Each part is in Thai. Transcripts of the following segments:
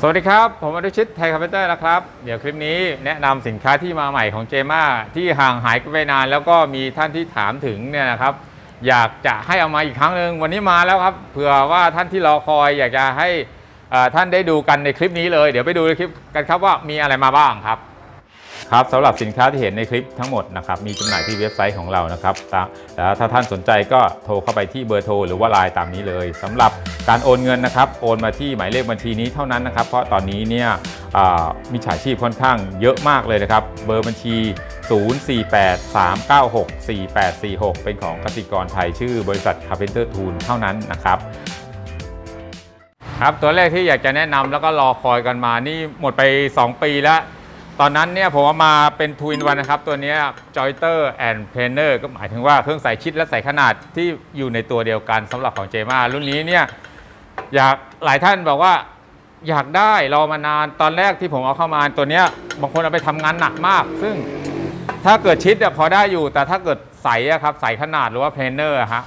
สวัสดีครับ ผมอนุชิตไทยคอมพิวเตอร์นะครับ เดี๋ยวคลิปนี้แนะนำสินค้าที่มาใหม่ของเจม่าที่ห่างหายไปนาน แล้วก็มีท่านที่ถามถึงเนี่ยนะครับ อยากจะให้เอามาอีกครั้งหนึ่งวันนี้มาแล้วครับเผื่อว่าท่านที่รอคอยอยากจะให้ท่านได้ดูกันในคลิปนี้เลย เดี๋ยวไปดูในคลิปกันครับว่ามีอะไรมาบ้างครับ ครับสำหรับสินค้าที่เห็นในคลิปทั้งหมดนะครับมีจำหน่ายที่เว็บไซต์ของเรานะครับแล้วถ้าท่านสนใจก็โทรเข้าไปที่เบอร์โทรหรือว่าไลน์ตามนี้เลยสำหรับการโอนเงินนะครับโอนมาที่หมายเลขบัญชีนี้เท่านั้นนะครับ เพราะตอนนี้เนี่ยมิจฉาชีพค่อนข้างเยอะมากเลยนะครับ เบอร์บัญชี 0483964846 เป็นของกสิกรไทยชื่อบริษัท Carpenter Tool เท่านั้นนะครับครับตัวแรกที่อยากจะแนะนำแล้วก็รอคอยกันมานี่หมดไป 2 ปีแล้ว ตอนนั้นเนี่ยผมเอามาเป็นทู n วันนะครับ ตัวนี้จอยเตอร์แอนด์เพเนอร์ก็หมายถึงว่าเครื่องใส่ชิดและใส่ขนาดที่อยู่ในตัวเดียวกันสำหรับของเจมารุ่นนี้เนี่ยอยากหลายท่านบอกว่าอยากได้รอมานานตอนแรกที่ผมเอาเข้ามาตัวเนี้ยบางคนเอาไปทำงานหนักมาก ซึ่งถ้าเกิดชิดอะพอได้อยู่ แต่ถ้าเกิดใสอะครับใส่ขนาดหรือว่าเพนเนอร์ฮะ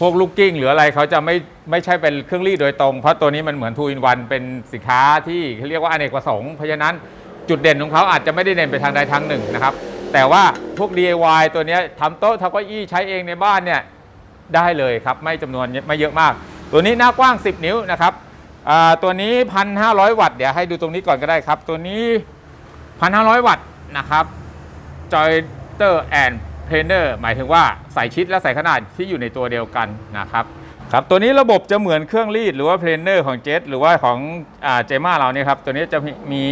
พวกลูกกิ้งหรืออะไรเขาจะไม่ไม่ใช่เป็นเครื่องรีดโดยตรง เพราะตัวนี้มันเหมือนทูอินวันเป็นสินค้าที่เขาเรียกว่าอเนกประสงค์เพราะฉะนั้น จุดเด่นของเขาอาจจะไม่ได้เด่นไปทางใดทางหนึ่งนะครับ แต่ว่าพวก DIY ตัวนี้ทำโต๊ะทำเก้าอี้ใช้เองในบ้านเนี่ยได้เลยครับ ไม่จำนวนไม่เยอะมาก ตัวนี้หน้ากว้าง 10 นิ้วนะครับตัวนี้ 1,500 วัตต์เดี๋ยวให้ดูตรงนี้ก่อนก็ได้ครับ ตัวนี้ 1,500 วัตต์นะครับจอยเตอร์แอนเพนเนอร์หมายถึงว่าใส่ชิดและใส่ขนาดที่อยู่ในตัวเดียวกันนะครับครับตัวนี้ระบบจะเหมือนเครื่องรีดหรือว่าเพลนเนอร์ของเจ t หรือว่าของเจม่าเราเนี่ยครับตัวนี้จะมี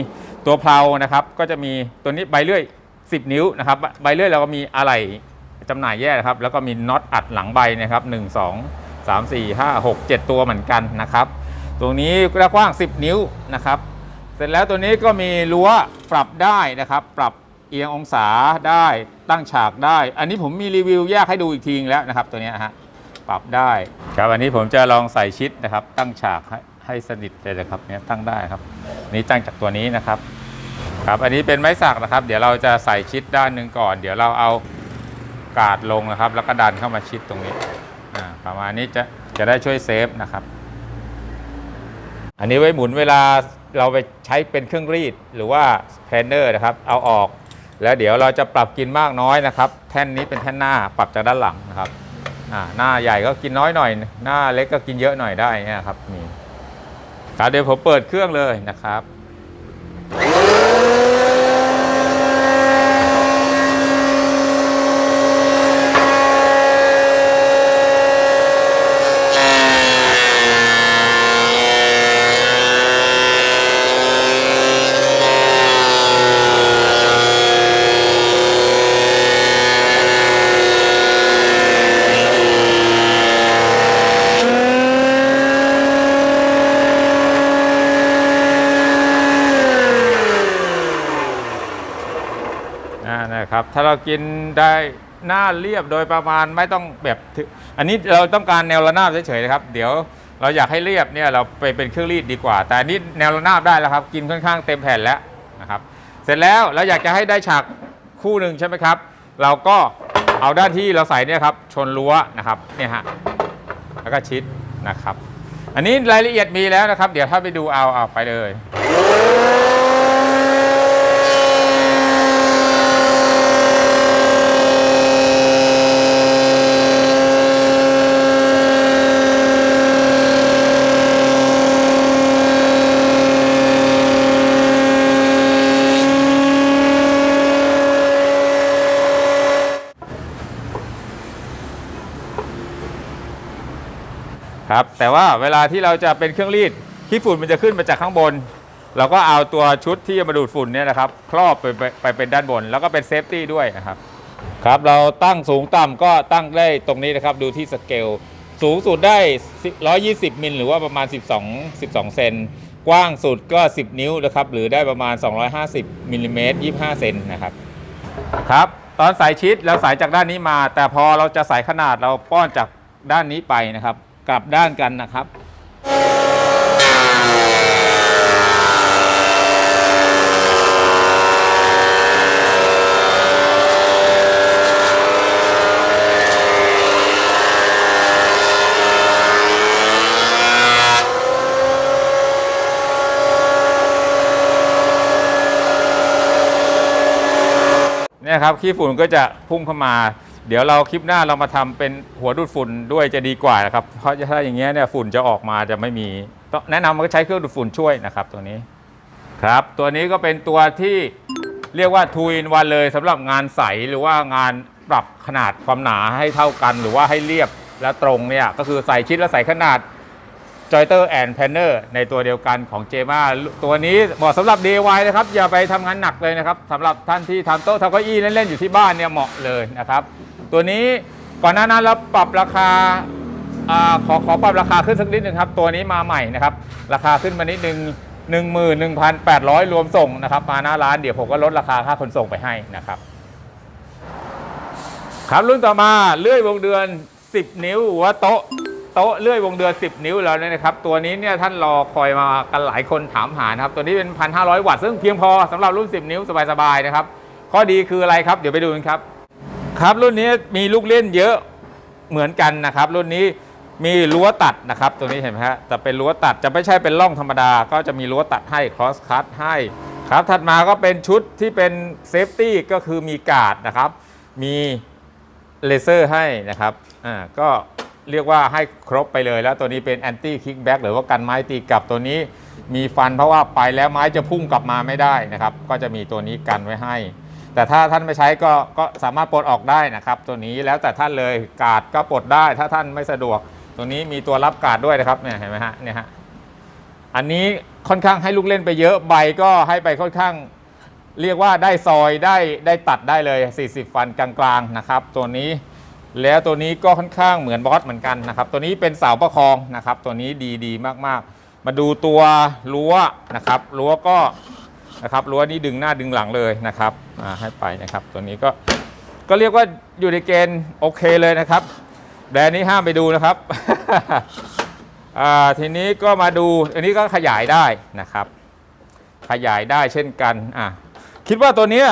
ตัวเพลานะครับก็จะมีตัวนี้ใบเลื่อย 10 นิ้วนะครับใบเลื่อยเราก็มีอะไหล่จำหน่ายแยกนะครับ แล้วก็มีน็อตอัดหลังใบนะครับ 1 2 3 4 5 6 7 ตัวเหมือนกันนะครับ ตรงนี้กว้าง 10 นิ้วนะครับ เสร็จแล้วตัวนี้ก็มีรั้วปรับได้นะครับ ปรับเอียงองศาได้ตั้งฉากได้ อันนี้ผมมีรีวิวแยกให้ดูอีกทีแล้วนะครับ ตัวนี้ฮะปรับได้ครับอันนี้ผมจะลองใส่ชิดนะครับ ตั้งฉาก ให้สนิทเลยนะครับเนี่ยตั้งได้ครับ นี้ตั้งจากตัวนี้นะครับ ครับ อันนี้เป็นไม้สักนะครับ เดี๋ยวเราจะใส่ชิดด้านหนึ่งก่อน เดี๋ยวเราเอากาดลงนะครับ แล้วก็ดันเข้ามาชิดตรงนี้อ่าประมาณนี้จะจะได้ช่วยเซฟนะครับ อันนี้ไว้หมุนเวลาเราไปใช้เป็นเครื่องรีดหรือว่าแพนเนอร์นะครับ เอาออก แล้วเดี๋ยวเราจะปรับกินมากน้อยนะครับ แท่นนี้เป็นแท่นหน้าปรับจากด้านหลังนะครับอ่าหน้าใหญ่ก็กินน้อยหน่อย หน้าเล็กก็กินเยอะหน่อยได้นะครับนี่ ครับเดี๋ยวผมเปิดเครื่องเลยนะครับ ถ้าเรากินได้หน้าเรียบโดยประมาณไม่ต้องแบบ อันนี้เราต้องการแนวระนาบเฉยๆนะครับ เดี๋ยวเราอยากให้เรียบเนี่ยเราไปเป็นเครื่องรีดดีกว่า แต่อันนี้แนวระนาบได้แล้วครับ กินค่อนข้างเต็มแผ่นแล้วนะครับ เสร็จแล้วเราอยากจะให้ได้ฉากคู่หนึ่งใช่ไหมครับ เราก็เอาด้านที่เราใส่เนี่ยครับชนรั้วนะครับเนี่ยฮะแล้วก็ชิดนะครับ อันนี้รายละเอียดมีแล้วนะครับ เดี๋ยวถ้าไปดูเอาเอาไปเลย แต่ว่าเวลาที่เราจะเป็นเครื่องรีดขี้ฝุ่นมันจะขึ้นมาจากข้างบน เราก็เอาตัวชุดที่จะมาดูดฝุ่นเนี่ยนะครับครอบไปไปไปเป็นด้านบน แล้วก็เป็นเซฟตี้ด้วยนะครับครับเราตั้งสูงต่ำก็ตั้งได้ตรงนี้นะครับดูที่สเกลสูงสุดได้ 120 มิลหรือว่าประมาณ 12 12 เซน กว้างสุดก็ 10 นิ้วนะครับ หรือได้ประมาณ 250มิลลิเมตร25 เซนนะครับ ครับ ตอนสายชิดเราสายจากด้านนี้มา แต่พอเราจะสายขนาดเราป้อนจากด้านนี้ไปนะครับ กลับด้านกันนะครับ เนี่ยครับขี้ฝุ่นก็จะพุ่งเข้ามา เดี๋ยวเราคลิปหน้าเรามาทำเป็นหัวดูดฝุ่นด้วยจะดีกว่านะครับ เพราะถ้าอย่างเงี้ยเนี่ยฝุ่นจะออกมาจะไม่มีแนะนำว่าใช้เครื่องดูดฝุ่นช่วยนะครับตัวนี้ครับ ตัวนี้ก็เป็นตัวที่เรียกว่า two in one เลยสำหรับงานใสหรือว่างานปรับขนาดความหนาให้เท่ากันหรือว่าให้เรียบและตรงเนี่ยก็คือใส่ชิ้นและใส่ขนาดจอยเตอร์แอนด์แพนเนอร์ในตัวเดียวกันของเจมาตัวนี้เหมาะสำหรับ DIY นะครับ อย่าไปทำงานหนักเลยนะครับสำหรับท่านที่ทำโต๊ะทำเก้าอี้เล่น ๆ อยู่ที่บ้านเนี่ยเหมาะเลยนะครับ ตัวนี้ก่อนหน้านั้นเราปรับราคาอขอขอปรับราคาขึ้นสักนิดหนึ่งครับตัวนี้มาใหม่นะครับราคาขึ้นมานิดนึง11,800 รวมส่งนะครับมาหน้าร้านเดี๋ยวผมก็ลดราคาค่าขนส่งไปให้นะครับ ครับรุ่นต่อมาเลื่อยวงเดือน 10 นิ้วหัวโต๊ะโต๊ะเลื่อยวงเดือน 10 นิ้วแล้วเนี่ยนะครับ ตัวนี้เนี่ยท่านรอคอยมากันหลายคนถามหานะครับ ตัวนี้เป็น 1,500 วัตต์ซึ่งเพียงพอสำหรับรุ่น 10 นิ้วสบายๆนะครับ ข้อดีคืออะไรครับเดี๋ยวไปดูกันครับ ครับรุ่นนี้มีลูกเล่นเยอะเหมือนกันนะครับ รุ่นนี้มีรั้วตัดนะครับตัวนี้เห็นไหมฮะจะเป็นรั้วตัดจะไม่ใช่เป็นร่องธรรมดา ก็จะมีรั้วตัดให้ cross cut ให้ครับถัดมาก็เป็นชุดที่เป็นเซฟตี้ก็คือมีกาดนะครับ มีเลเซอร์ให้นะครับอ่าก็เรียกว่าให้ครบไปเลยแล้วตัวนี้เป็น anti kickback หรือว่ากันไม้ตีกลับตัวนี้มีฟันเพราะว่าไปแล้วไม้จะพุ่งกลับมาไม่ได้นะครับ ก็จะมีตัวนี้กันไว้ให้ แต่ถ้าท่านไม่ใช้ก็ก็สามารถปลดออกได้นะครับ ตัวนี้แล้วแต่ท่านเลยกาดก็ปลดได้ ถ้าท่านไม่สะดวก ตัวนี้มีตัวรับกาดด้วยนะครับเนี่ยเห็นไหมฮะเนี่ยฮะอันนี้ค่อนข้างให้ลูกเล่นไปเยอะใบก็ให้ไปค่อนข้างเรียกว่าได้ซอยได้ได้ตัดได้เลย 40 ฟันกลางๆนะครับ ตัวนี้แล้วตัวนี้ก็ค่อนข้างเหมือนบอสเหมือนกันนะครับ ตัวนี้เป็นเสาประคองนะครับ ตัวนี้ดีดีมากๆ มาดูตัวรั้วนะครับรั้วก็นะครับรั้วนี้ดึงหน้าดึงหลังเลยนะครับ อ่าให้ไปนะครับ ตัวนี้ก็ก็เรียกว่าอยู่ในเกณฑ์โอเคเลยนะครับแบรนด์นี้ห้ามไปดูนะครับอ่าทีนี้ก็มาดูอันนี้ก็ขยายได้นะครับ ขยายได้เช่นกันอะคิดว่าตัวนี้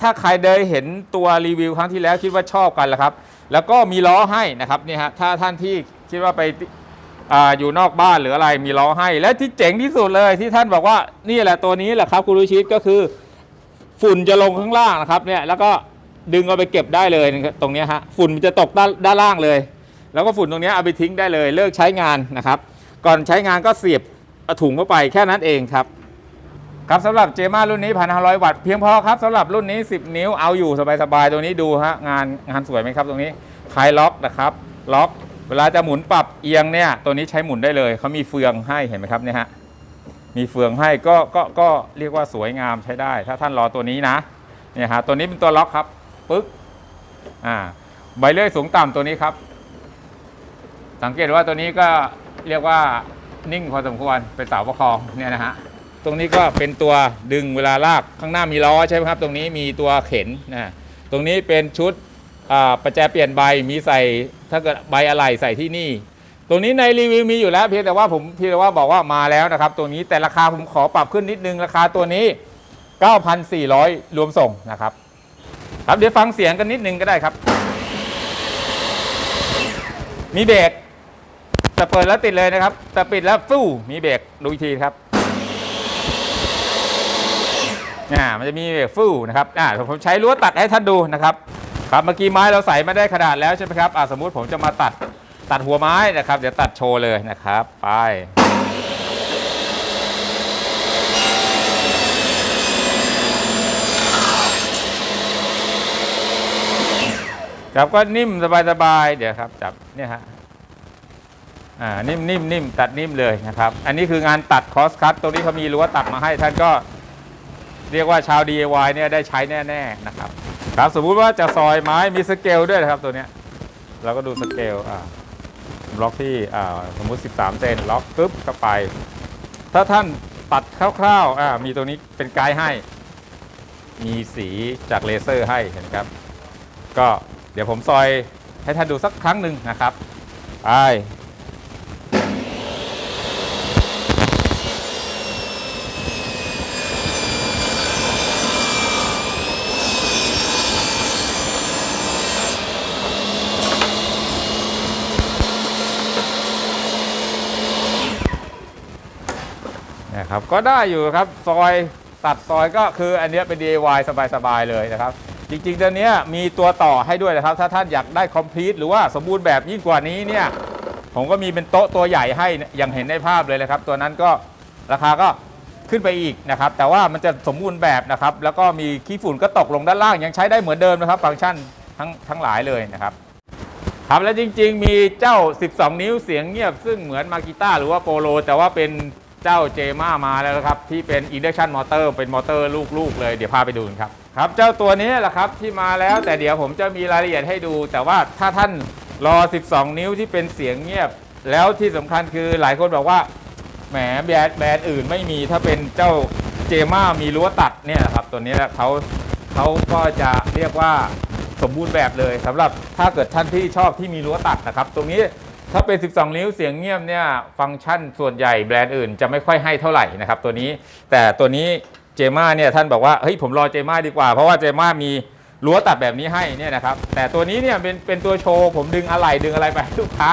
ถ้าใครได้เห็นตัวรีวิวครั้งที่แล้วคิดว่าชอบกันแล้วครับ แล้วก็มีล้อให้นะครับนี่ฮะถ้าท่านที่คิดว่าไปอาอยู่นอกบ้านหรืออะไรมีล้อให้ และที่เจ๋งที่สุดเลยที่ท่านบอกว่านี่แหละตัวนี้แหละครับคุณรุชิตก็คือ ฝุ่นจะลงข้างล่างนะครับเนี่ยแล้วก็ดึงเอาไปเก็บได้เลยตรงนี้ฮะฝุ่นมันจะตกด้านด้านล่างเลย แล้วก็ฝุ่นตรงนี้เอาไปทิ้งได้เลย เลิกใช้งานนะครับ ก่อนใช้งานก็เสียบถุงเข้าไปแค่นั้นเองครับ ครับสำหรับเจมารุ่นนี้1,500วัตต์เพียงพอครับสำหรับรุ่นนี้ 10 นิ้วเอาอยู่สบายๆตัวนี้ดูฮะงานงานสวยไหมครับตรงนี้คลายล็อกนะครับล็อก เวลาจะหมุนปรับเอียงเนี่ยตัวนี้ใช้หมุนได้เลยเขามีเฟืองให้เห็นไหมครับเนี่ยฮะ มีเฟืองให้ก็ก็ก็เรียกว่าสวยงามใช้ได้ ถ้าท่านรอตัวนี้นะเนี่ยฮะตัวนี้เป็นตัวล็อกครับปึ๊กอ่าใบเลื่อยสูงต่ำตัวนี้ครับ สังเกตว่าตัวนี้ก็เรียกว่านิ่งพอสมควรเป็นเสาประคองเนี่ยนะฮะตรงนี้ก็เป็นตัวดึงเวลาลากข้างหน้ามีล้อใช่ไหมครับ ตรงนี้มีตัวเข็นนะตรงนี้เป็นชุดอ่าประแจเปลี่ยนใบมีใส่ถ้าเกิดใบอะไรใส่ที่นี่ ตรงนี้ในรีวิวมีอยู่แล้วเพียงแต่ว่าผมเพียงแต่ว่าบอกว่ามาแล้วนะครับ ตัวนี้แต่ราคาผมขอปรับขึ้นนิดนึงราคาตัวนี้ 9,400 รวมส่งนะครับ ครับเดี๋ยวฟังเสียงกันนิดนึงก็ได้ครับ มีเบรกแต่เปิดแล้วติดเลยนะครับ แต่ปิดแล้วฟู่มีเบรกดูอีกทีครับอ่ามันจะมีเบรกฟู่นะครับอ่าผมใช้ลวดตัดให้ท่านดูนะครับ ครับเมื่อกี้ไม้เราใส่มาได้ขนาดแล้วใช่ไหมครับอ่าสมมุติผมจะมาตัด ตัดหัวไม้นะครับ เดี๋ยวตัดโชว์เลยนะครับ ไปครับก็นิ่มสบายๆเดี๋ยวครับ จับเนี่ยฮะอ่านิ่มนิ่มนิ่มตัดนิ่มเลยนะครับ อันนี้คืองานตัดคอสคัตตรงนี้เขามีรั้วตัดมาให้ท่านก็เรียกว่าชาว DIY เนี่ยได้ใช้แน่ๆนะครับครับสมมุติว่าจะซอยไม้มีสเกลด้วยนะครับตัวเนี้ยเราก็ดูสเกลอ่า ล็อกที่สมมุติ 13 เซนล็อกปึ๊บเข้าไป ถ้าท่านตัดคร่าวๆมีตัวนี้เป็นไกด์ให้ มีสีจากเลเซอร์ให้เห็นครับ ก็เดี๋ยวผมซอยให้ท่านดูสักครั้งหนึ่งนะครับไป นะครับก็ได้อยู่ครับซอยตัดซอยก็คืออันเนี้ยเป็น DIY สบายๆเลยนะครับ จริงๆตัวเนี้ยมีตัวต่อให้ด้วยนะครับ ถ้าท่านอยากได้คอมพลีทหรือว่าสมบูรณ์แบบยิ่งกว่านี้เนี่ยผมก็มีเป็นโต๊ะตัวใหญ่ให้อย่างเห็นในภาพเลยนะครับ ตัวนั้นก็ราคาก็ขึ้นไปอีกนะครับ แต่ว่ามันจะสมบูรณ์แบบนะครับ แล้วก็มีขี้ฝุ่นก็ตกลงด้านล่างยังใช้ได้เหมือนเดิมนะครับ ฟังก์ชันทั้งทั้งหลายเลยนะครับครับแล้วจริง ๆ มีเจ้า 12 นิ้วเสียงเงียบซึ่งเหมือนมากิต้าหรือว่าโปโล แต่ว่าเป็น เจ้าเจมามาแล้วครับ ที่เป็น induction motor เป็นมอเตอร์ลูกๆ เลยเดี๋ยวพาไปดูกันครับครับ เจ้าตัวนี้แหละครับที่มาแล้วแต่เดี๋ยวผมจะมีรายละเอียดให้ดู แต่ว่าถ้าท่านรอ 12 นิ้วที่เป็นเสียงเงียบ แล้วที่สำคัญคือหลายคนบอกว่าแหมแบรนด์แบรนด์อื่นไม่มีถ้าเป็นเจ้าเจมามีรั้วตัดเนี่ยครับตัวนี้แหละเขาเขาก็จะเรียกว่าสมบูรณ์แบบเลยสำหรับถ้าเกิดท่านที่ชอบที่มีรั้วตัดนะครับ ตรงนี้ ถ้าเป็น 12 นิ้วเสียงเงียบเนี่ยฟังก์ชันส่วนใหญ่แบรนด์อื่นจะไม่ค่อยให้เท่าไหร่นะครับตัวนี้ แต่ตัวนี้เจมาเนี่ยท่านบอกว่าเฮ้ยผมรอเจมาดีกว่า เพราะว่าเจมามีรั้วตัดแบบนี้ให้เนี่ยนะครับแต่ตัวนี้เนี่ยเป็นเป็นตัวโชว์ผมดึงอะไหล่ดึงอะไรไปลูกค้า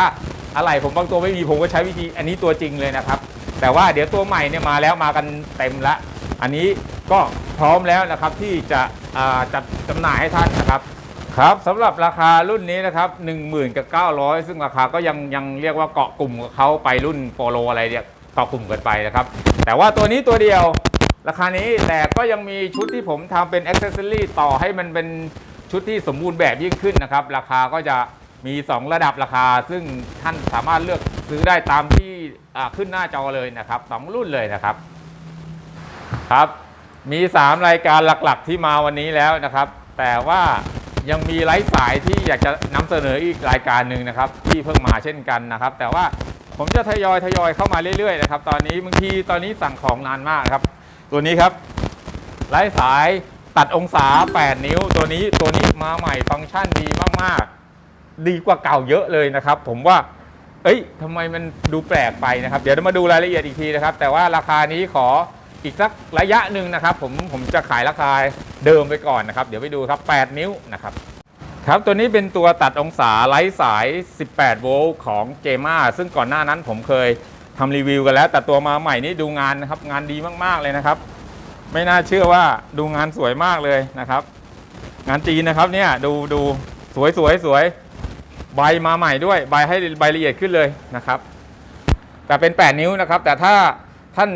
อะไรผมบางตัวไม่มีผมก็ใช้วิธีอันนี้ตัวจริงเลยนะครับ แต่ว่าเดี๋ยวตัวใหม่เนี่ยมาแล้วมากันเต็มละ อันนี้ก็พร้อมแล้วนะครับที่จะจัดจำหน่ายให้ท่านนะครับ ครับสำหรับราคารุ่นนี้นะครับ1 0,000กับ900 ซึ่งราคาก็ยังยังเรียกว่าเกาะกลุ่มกับเขาไปรุ่นโปโลอะไรเนี่ยเกาะกลุ่มกันไปนะครับ แต่ว่าตัวนี้ตัวเดียวราคานี้แต่ก็ยังมีชุดที่ผมทำเป็นอ c เซ s ซอรี่ต่อให้มันเป็นชุดที่สมบูรณ์แบบยิ่งขึ้นนะครับ ราคาก็จะมี 2 ระดับราคา ซึ่งท่านสามารถเลือกซื้อได้ตามที่ขึ้นหน้าจอเลยนะครับสองรุ่นเลยนะครับครับ มี 3 รายการหลักๆที่มาวันนี้แล้วนะครับ แต่ว่า ยังมีไลฟ์สายที่อยากจะนำเสนออีกรายการหนึ่งนะครับที่เพิ่งมาเช่นกันนะครับ แต่ว่าผมจะทยอยทยอยเข้ามาเรื่อยๆนะครับตอนนี้บางทีตอนนี้สั่งของนานมากครับ ตัวนี้ครับไร้สายตัดองศา 8 นิ้ว ตัวนี้ตัวนี้มาใหม่ฟังก์ชันดีมากๆ ดีกว่าเก่าเยอะเลยนะครับ ผมว่า เอ้ยทำไมมันดูแปลกไปนะครับ เดี๋ยวเรามาดูรายละเอียดอีกทีนะครับ แต่ว่าราคานี้ขอ อีกสักระยะหนึ่งนะครับ ผมผมจะขายราคาเดิมไปก่อนนะครับ เดี๋ยวไปดูครับ 8 นิ้วนะครับ ครับตัวนี้เป็นตัวตัดองศาไร้สาย 18 โวลต์ของเจมาซึ่งก่อนหน้านั้นผมเคยทำรีวิวกันแล้ว แต่ตัวมาใหม่นี้ดูงานนะครับ งานดีมากๆเลยนะครับ ไม่น่าเชื่อว่าดูงานสวยมากเลยนะครับ งานจีนนะครับเนี่ยดูดูสวยสวยสวยใบมาใหม่ด้วยใบให้ใบละเอียดขึ้นเลยนะครับ แต่เป็น 8 นิ้วนะครับ แต่ถ้าท่าน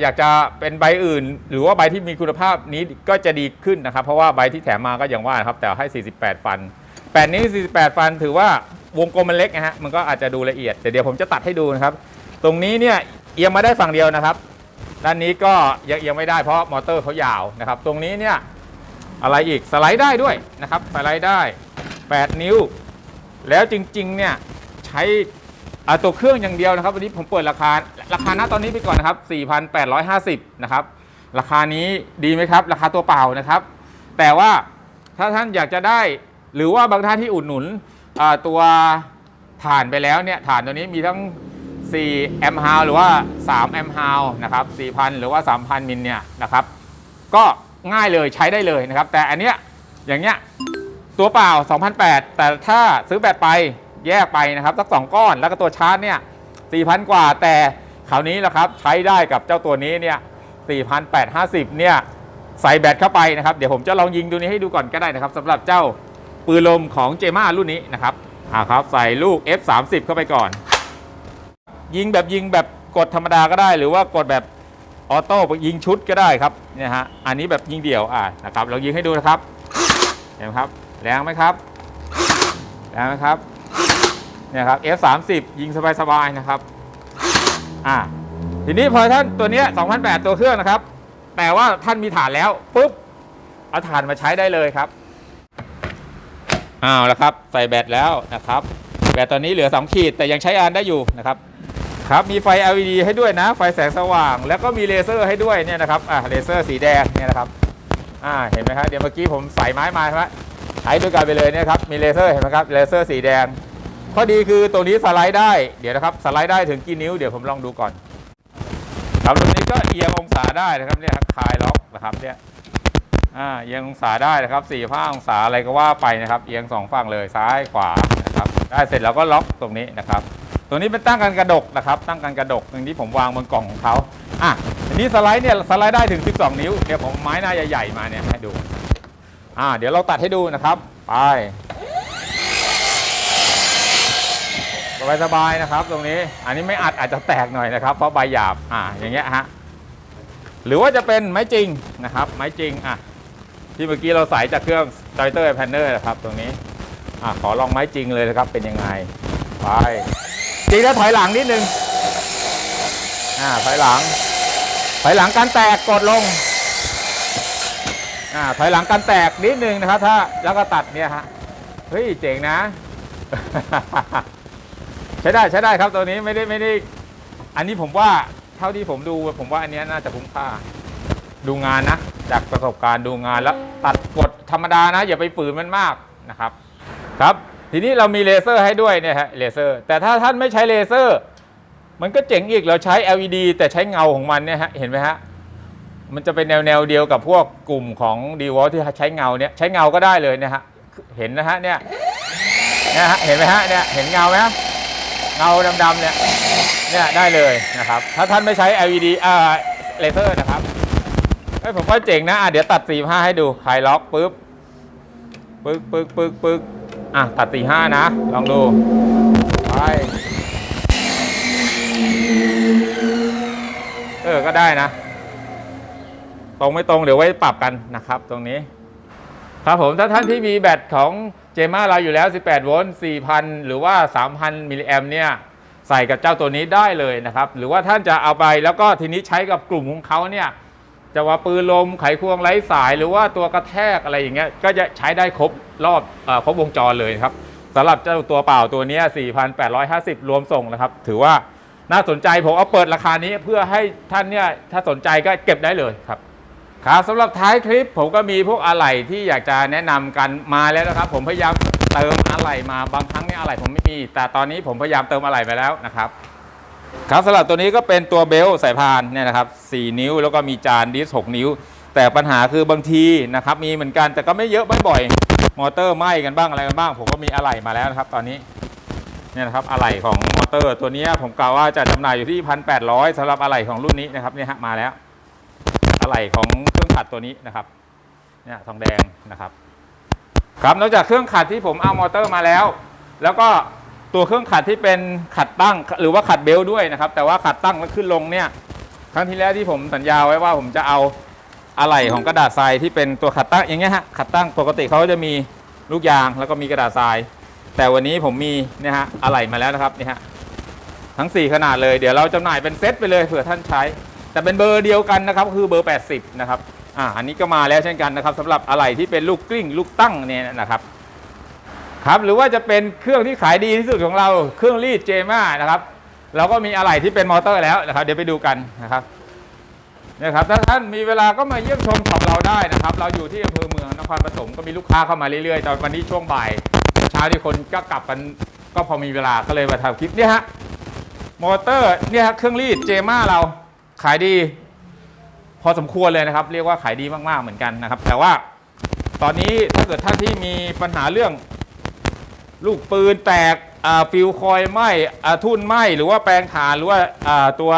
อยากจะเป็นใบอื่น หรือว่าใบที่มีคุณภาพนี้ก็จะดีขึ้นนะครับ เพราะว่าใบที่แถมมาก็อย่างว่าครับแต่ให้ 48 ฟัน 8นิ้ว48 ฟันถือว่าวงกลมมันเล็กนะฮะมันก็อาจจะดูละเอียดแต่เดี๋ยวผมจะตัดให้ดูนะครับ ตรงนี้เนี่ยเอียงมาได้ฝั่งเดียวนะครับ ด้านนี้ก็ยังเอียงไม่ได้เพราะมอเตอร์เขายาวนะครับ ตรงนี้เนี่ยอะไรอีกสไลด์ได้ด้วยนะครับสไลด์ได้ 8 นิ้ว แล้วจริงๆเนี่ยใช้ อ่าตัวเครื่องอย่างเดียวนะครับ วันนี้ผมเปิดราคาราคาณตอนนี้ไปก่อนนะครับ 4,850 นะครับ ราคานี้ดีไหมครับ ราคาตัวเปล่านะครับ แต่ว่าถ้าท่านอยากจะได้ หรือว่าบางท่านที่อุดหนุนอ่าตัวฐานไปแล้วเนี่ยฐานตัวนี้มีทั้ง 4 แอมป์ฮาวหรือว่า 3 แอมป์ฮาวนะครับ 4,000 หรือว่า 3,000 มิลเนี่ยนะครับ ก็ง่ายเลยใช้ได้เลยนะครับ แต่อันเนี้ยอย่างเงี้ยตัวเปล่า 2,008แต่ถ้าซื้อแบบไป แยกไปนะครับสักสองก้อนแล้วก็ตัวชาร์จเนี่ย4,000กว่าแต่คราวนี้แหละครับใช้ได้กับเจ้าตัวนี้เนี่ย4,850เนี่ยใส่แบตเข้าไปนะครับ เดี๋ยวผมจะลองยิงตัวนี้ให้ดูก่อนก็ได้นะครับสำหรับเจ้าปืนลมของเจม่ารุ่นนี้นะครับอ่าครับใส่ลูก F30 เข้าไปก่อน ยิงแบบยิงแบบกดธรรมดาก็ได้ หรือว่ากดแบบออโต้ยิงชุดก็ได้ครับเนี่ยฮะอันนี้แบบยิงเดี่ยวอ่านะครับเรายิงให้ดูนะครับเห็นไหมครับ แรงไหมครับแรงไหมครับ เนี่ยครับ F30 ยิงสบายๆนะครับอ่าทีนี้พอท่านตัวเนี้ย2008 ตัวเครื่องนะครับ แต่ว่าท่านมีฐานแล้วปุ๊บเอาฐานมาใช้ได้เลยครับอ้าวแล้วครับ ใส่แบตแล้วนะครับ แบตตอนนี้เหลือ 2 ขีดแต่ยังใช้งานได้อยู่นะครับครับมีไฟ LED ให้ด้วยนะ ไฟแสงสว่าง แล้วก็มีเลเซอร์ให้ด้วยเนี่ยนะครับอ่าเลเซอร์สีแดงเนี่ยนะครับอ่าเห็นไหมครับเดี๋ยวเมื่อกี้ผมใส่ไม้มาใช่ไหม ใช้ด้วยกันไปเลยเนี่ยครับ มีเลเซอร์เห็นไหมครับ เลเซอร์สีแดง ข้อดีคือตัวนี้สไลด์ได้ เดี๋ยวนะครับ สไลด์ได้ถึงกี่นิ้ว เดี๋ยวผมลองดูก่อนครับตรงนี้ก็เอียงองศาได้นะครับ เนี่ยครับคลายล็อกนะครับ เนี่ยอ่า เอียงองศาได้นะครับสี่ห้าองศาอะไรก็ว่าไปนะครับ เอียงสองฝั่งเลย ซ้ายขวา นะครับ ได้เสร็จแล้วก็ล็อกตรงนี้นะครับตรงนี้เป็นตั้งกันกระดกนะครับ ตั้งกันกระดกตรงนี้ผมวางบนกล่องของเขาอะอันนี้สไลด์เนี่ย สไลด์ได้ถึง 12 นิ้ว เดี๋ยวผมไม้หน้าใหญ่ๆมาเนี่ยให้ดู อ่าเดี๋ยวเราตัดให้ดูนะครับไปสบายสบายๆนะครับตรงนี้อันนี้ไม่อัดอาจจะแตกหน่อยนะครับ เพราะใบหยาบอ่าอย่างเงี้ยฮะหรือว่าจะเป็นไม้จริงนะครับ ไม้จริงอะที่เมื่อกี้เราใส่จากเครื่องจอยเตอร์แพนเนอร์นะครับ ตรงนี้อะขอลองไม้จริงเลยนะครับเป็นยังไงไปจริงแล้วถอยหลังนิดนึงอ่าถอยหลังถอยหลังการแตกกดลง อ่าถอยหลังการแตกนิดนึงนะครับถ้าแล้วก็ตัดเนี่ยฮะเฮ้ยเจ๋งนะ ใช้ได้ใช้ได้ครับตัวนี้ไม่ได้ไม่ได้ อันนี้ผมว่าเท่าที่ผมดูผมว่าอันนี้น่าจะคุ้มค่า ดูงานนะ จากประสบการณ์ดูงานแล้วตัดกดธรรมดานะ อย่าไปฝืนมันมากนะครับ ครับ ทีนี้เรามีเลเซอร์ให้ด้วยเนี่ยฮะเลเซอร์ แต่ถ้าท่านไม่ใช้เลเซอร์ มันก็เจ๋งอีกเราใช้ LED แต่ใช้เงาของมันเนี่ยฮะเห็นไหมฮะ มันจะเป็นแนวแนวเดียวกับพวกกลุ่มของดีวอลที่ใช้เงาเนี่ยใช้เงาก็ได้เลยนะฮะเห็นนะฮะเนี่ยเนี่ยฮะเห็นไหมฮะเนี่ยเห็นเงาไหมเงาดำๆเนี่ยเนี่ยได้เลยนะครับ ถ้าท่านไม่ใช้ LED อ่าเลเซอร์นะครับเฮ้ยผมว่าเจ๋งนะอะเดี๋ยวตัด 45 ให้ดูคลายล็อกปุ๊บปึ๊กปึ๊กปึ๊กปึ๊กอะตัด 45 นะ ลองดูไปเออก็ได้นะ ตรงไม่ตรงเดี๋ยวไว้ปรับกันนะครับ ตรงนี้ ครับผมถ้าท่านที่มีแบตของเจม่าเราอยู่แล้ว 18 โวลต์ 4,000 หรือว่า 3,000 มิลลิแอมเนี่ยใส่กับเจ้าตัวนี้ได้เลยนะครับ หรือว่าท่านจะเอาไปแล้วก็ทีนี้ใช้กับกลุ่มของเขาเนี่ยจะว่าปืนลมไขควงไร้สาย หรือว่าตัวกระแทกอะไรอย่างเงี้ยก็จะใช้ได้ครบรอบอครบวงจรเลยครับสำหรับเจ้าตัวเปล่าตัวนี้ย4,850 รวมส่งนะครับ ถือว่าน่าสนใจผมเอาเปิดราคานี้เพื่อให้ท่านเนี่ยถ้าสนใจก็เก็บได้เลยครับ ครับสำหรับท้ายคลิปผมก็มีพวกอะไหล่ที่อยากจะแนะนำกันมาแล้วนะครับ ผมพยายามเติมอะไหล่มาบางครั้งเนี่ยอะไหล่ผมไม่มี แต่ตอนนี้ผมพยายามเติมอะไหล่ไปแล้วนะครับ ครับสำหรับตัวนี้ก็เป็นตัวเบลสายพานเนี่ยนะครับ 4 นิ้วแล้วก็มีจานดิส 6 นิ้ว แต่ปัญหาคือบางทีนะครับมีเหมือนกันแต่ก็ไม่เยอะไม่บ่อยมอเตอร์ไหม้กันบ้างอะไรกันบ้าง ผมก็มีอะไหล่มาแล้วนะครับ ตอนนี้เนี่ยนะครับอะไหล่ของมอเตอร์ตัวนี้ผมกล่าวว่าจะจำหน่ายอยู่ที่ 1,800สำหรับอะไหล่ของรุ่นนี้นะครับเนี่ยฮะมาแล้ว ไหล่ของเครื่องขัดตัวนี้นะครับเนี่ยทองแดงนะครับ ครับนอกจากเครื่องขัดที่ผมเอามอเตอร์มาแล้ว แล้วก็ตัวเครื่องขัดที่เป็นขัดตั้งหรือว่าขัดเบลด้วยนะครับ แต่ว่าขัดตั้งแล้วขึ้นลงเนี่ยครั้งที่แล้วที่ผมสัญญาไว้ว่าผมจะเอาอะไหล่ของกระดาษทรายที่เป็นตัวขัดตั้งอย่างเงี้ยฮะขัดตั้งปกติเขาจะมีลูกยางแล้วก็มีกระดาษทราย แต่วันนี้ผมมีเนี่ยฮะอะไหล่มาแล้วนะครับเนี่ยฮะทั้ง 4 ขนาดเลยเดี๋ยวเราจำหน่ายเป็นเซตไปเลยเผื่อท่านใช้ แต่เป็นเบอร์เดียวกันนะครับคือเบอร์ 80 นะครับอ่าอันนี้ก็มาแล้วเช่นกันนะครับสำหรับอะไหล่ที่เป็นลูกกลิ้ง ลูกตั้งเนี่ยนะครับครับหรือว่าจะเป็นเครื่องที่ขายดีที่สุดของเราเครื่องรีดเจม่านะครับเราก็มีอะไหล่ที่เป็นมอเตอร์แล้วนะครับ เดี๋ยวไปดูกันนะครับเนี่ยครับถ้าท่านมีเวลาก็มาเยี่ยมชมช็อปเราได้นะครับ เราอยู่ที่อำเภอเมืองนครปฐมก็มีลูกค้าเข้ามาเรื่อยๆตอนวันนี้ช่วงบ่ายเช้าที่คนก็กลับกันก็พอมีเวลาก็เลยมาทำคลิปเนี่ยฮะมอเตอร์เนี่ยฮะเครื่องรีดเจม่าเรา ขายดี พอสมควรเลยนะครับ เรียกว่าขายดีมากๆเหมือนกันนะครับ แต่ว่าตอนนี้ถ้าเกิดท่านที่มีปัญหาเรื่อง ลูกปืนแตกฟิวคอยไหมทุ่นไหมหรือว่าแปลงฐานหรือว่าตัว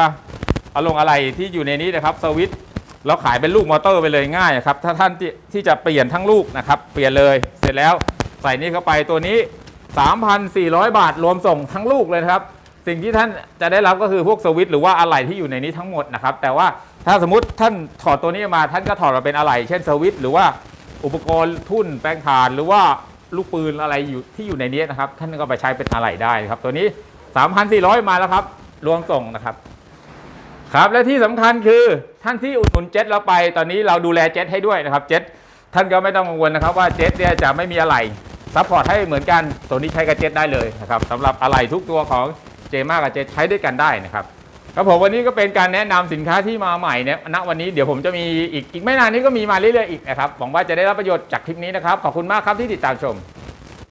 อารมณ์อะไรที่อยู่ในนี้นะครับสวิตช์เราขายเป็นลูกมอเตอร์ไปเลยง่ายครับถ้าท่านที่ที่จะเปลี่ยนทั้งลูกนะครับเปลี่ยนเลยเสร็จแล้วใส่นี้เข้าไปตัวนี้ 3,400 บาทรวมส่งทั้งลูกเลยนะครับ สิ่งที่ท่านจะได้รับก็คือพวกสวิตช์หรือว่าอะไหล่ที่อยู่ในนี้ทั้งหมดนะครับ แต่ว่าถ้าสมมติท่านถอดตัวนี้มาท่านก็ถอดมาเป็นอะไหล่เช่นสวิตช์หรือว่าอุปกรณ์ทุ่นแปลงถ่านหรือว่าลูกปืนอะไรอยู่ที่อยู่ในนี้นะครับ ท่านก็ไปใช้เป็นอะไหล่ได้ครับ ตัวนี้ 3,400 มาแล้วครับ รวมส่งนะครับ ครับและที่สำคัญคือท่านที่อุดหนุนเจ็ตเราไป ตอนนี้เราดูแลเจ็ตให้ด้วยนะครับเจ็ตท่านก็ไม่ต้องกังวลนะครับว่าเจ็ตเนี่ยจะไม่มีอะไหล่ซัพพอร์ตให้เหมือนกัน ตัวนี้ใช้กับเจ็ตได้เลยนะครับสำหรับอะไหล่ทุกตัวของ เจมากับเจใช้ด้วยกันได้นะครับครับผมวันนี้ก็เป็นการแนะนำสินค้าที่มาใหม่เนี่ยณวันนี้เดี๋ยวผมจะมีอีกอีกไม่นานนี้ก็มีมาเรื่อยๆอีกนะครับหวังว่าจะได้รับประโยชน์จากคลิปนี้นะครับขอบคุณมากครับที่ติดตามชม